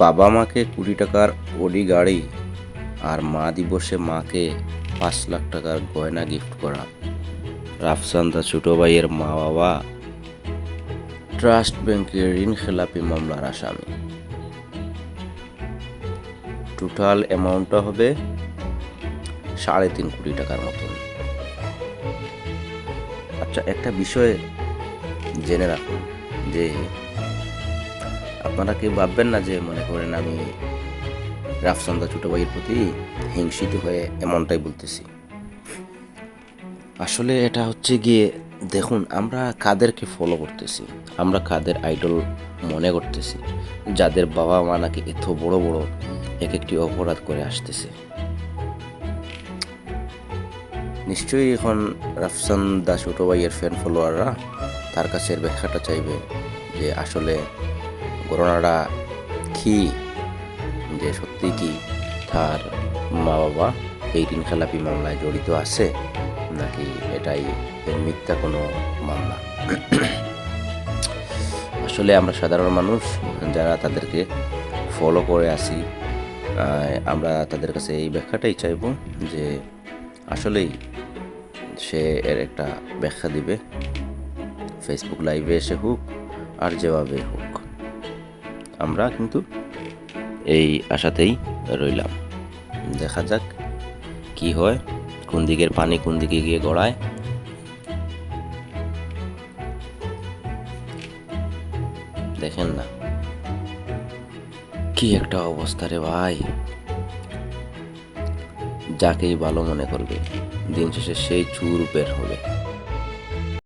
বাবা মাকে কুড়ি টাকার ওডি গাড়ি আর মা দিবসে মাকে পাঁচ লাখ টাকার গয়না গিফট করা। রাফসান দা ছোট ভাইয়ের মা বাবা ট্রাস্ট ব্যাংকের ঋণ খেলাপি মামলার আসামি। টোটাল অ্যামাউন্টটা হবে সাড়ে তিন কোটি টাকার মতন। আচ্ছা একটা বিষয়ে জেনে রাখুন যে আপনারা কেউ ভাববেন না যে মনে করেন আমি রাফসান্দা ছোট ভাইয়ের প্রতি হিংসিত হয়ে এমনটাই বলতেছি। আসলে এটা হচ্ছে গিয়ে, দেখুন, আমরা কাদেরকে ফলো করতেছি, আমরা কাদের আইডল মনে করতেছি, যাদের বাবা মা নাকি এত বড় বড় এক একটি অপরাধ করে আসতেছে। নিশ্চয়ই এখন রাফসান দা ছোট ভাইয়ের ফ্যান ফলোয়াররা তার কাছে ব্যাখ্যাটা চাইবে যে আসলে ঘটনাটা কি? যে সত্যি কি তার মা বাবা এই ঋণ খেলাপি মামলায় জড়িত আছে, নাকি এটাই মিথ্যা কোনো মামলা? আসলে আমরা সাধারণ মানুষ, যারা তাদেরকে ফলো করে আসি আমরা তাদের কাছে এই ব্যাখ্যাটাই চাইব যে আসলেই সে এর একটা ব্যাখ্যা দিবে। ফেসবুক লাইভে এসে হোক আর যেভাবে হোক। আমরা কিন্তু এই আশাতেই রইলাম। দেখা যাক কি হয়, কোন দিকের পানি কোন দিকে গিয়ে গড়ায়। দেখেন না। কি একটা অবস্থা রে ভাই। যাকেই ভালো মনে করবে, দিন শেষে সেই চুর বের হবে।